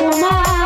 তোমার